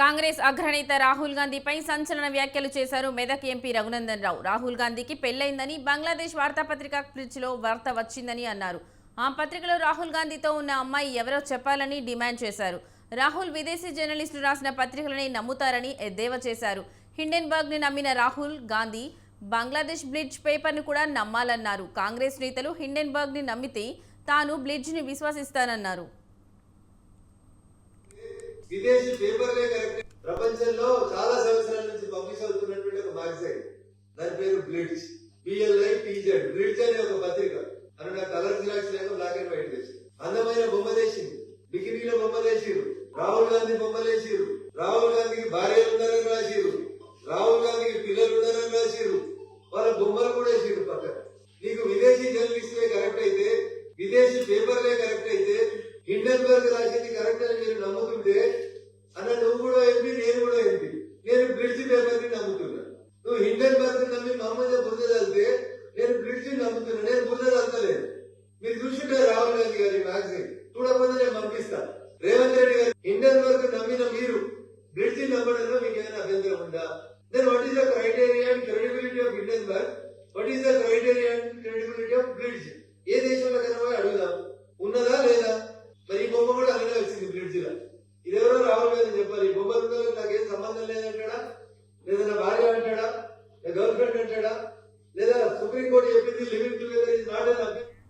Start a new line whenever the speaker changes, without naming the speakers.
కాంగ్రెస్ అగ్రనేత రాహుల్ గాంధీపై సంచలన వ్యాఖ్యలు చేశారు మెదక్ ఎంపీ రఘునందన్ రావు. రాహుల్ గాంధీకి పెళ్ళైందని బంగ్లాదేశ్ వార్తాపత్రిక ఫ్రిడ్జ్లో వార్త వచ్చిందని అన్నారు. ఆ పత్రికలో రాహుల్ గాంధీతో ఉన్న అమ్మాయి ఎవరో చెప్పాలని డిమాండ్ చేశారు. రాహుల్ విదేశీ జర్నలిస్టులు రాసిన పత్రికలని నమ్ముతారని ఎద్దేవా చేశారు. హిండెన్బర్గ్ని నమ్మిన రాహుల్ గాంధీ బంగ్లాదేశ్ బ్లిడ్జ్ పేపర్ను కూడా నమ్మాలన్నారు. కాంగ్రెస్ నేతలు హిండెన్బర్గ్ని నమ్మితే తాను బ్లిడ్జ్ని విశ్వసిస్తానన్నారు.
విదేశీ పేపర్లే బ్రిడ్జ్ పేరు Blitz B L I T Z Blitz అనే ఒక పత్రిక. అని నాకు కలర్ జిరాక్స్ లేక బ్లాక్ అండ్ వైట్ వేసి అందమైన బొమ్మ వేసింది బికినీలో బొమ్మ వేసిరు రాహుల్ గాంధీ బొమ్మ వేసిరు రాహుల్ గాంధీకి భార్యలు ఉన్నారని రాసిరు రాహుల్ గాంధీకి పిల్లలు ఉన్నారని రాసిరు వాళ్ళ బొమ్మలు కూడా వేసిరు పక్కన. నీకు విదేశీ జర్నలిస్టులే కరెక్ట్ అయితే విదేశీ పేపర్లే కరెక్ట్ అయితే హిండన్బర్గ్ రాసింది కరెక్ట్ అని నేను నమ్ముతుంటే అన్న నువ్వు కూడా ఎంపీ నేను కూడా ఎంపీ నేను బ్రిడ్జ్ పేపర్ని నమ్ముతున్నా నువ్వు హిండెన్బర్గ్ నమ్మి మహమ్మద్ బురద చదివితే నేను బ్రిడ్జ్ నమ్ముతున్నా నేను బురద చదవలేదు మీరు చూసింటారు రాహుల్ గాంధీ గారి మ్యాగజైన్ చూడకపోతే నేను పంపిస్తా రేవంత్ రెడ్డి గారు హిండెన్బర్గ్ నమ్మిన మీరు బ్రిడ్జ్ నమ్మడంలో మీకు ఏమైనా అభ్యంతరం ఉందా? Then what is the criteria and credibility of Hindenburg what is the criteria and credibility of bridge ఏ దేశంలో కన్నా పోయి అడుగుదాం? ఉన్నదా లేదా? మరి ఈ బొమ్మ కూడా అలాగే వచ్చింది బ్రిడ్జ్లో. ఇదెవరో రాహుల్ గాంధీ చెప్పాలి ఈ బొమ్మ ఉన్న నాకేం సంబంధం లేదంటాడా? లేదా నా భార్య అంటాడా? నా గర్ల్ ఫ్రెండ్ అంటాడా? లేదా సుప్రీంకోర్టు చెప్పింది living together is not an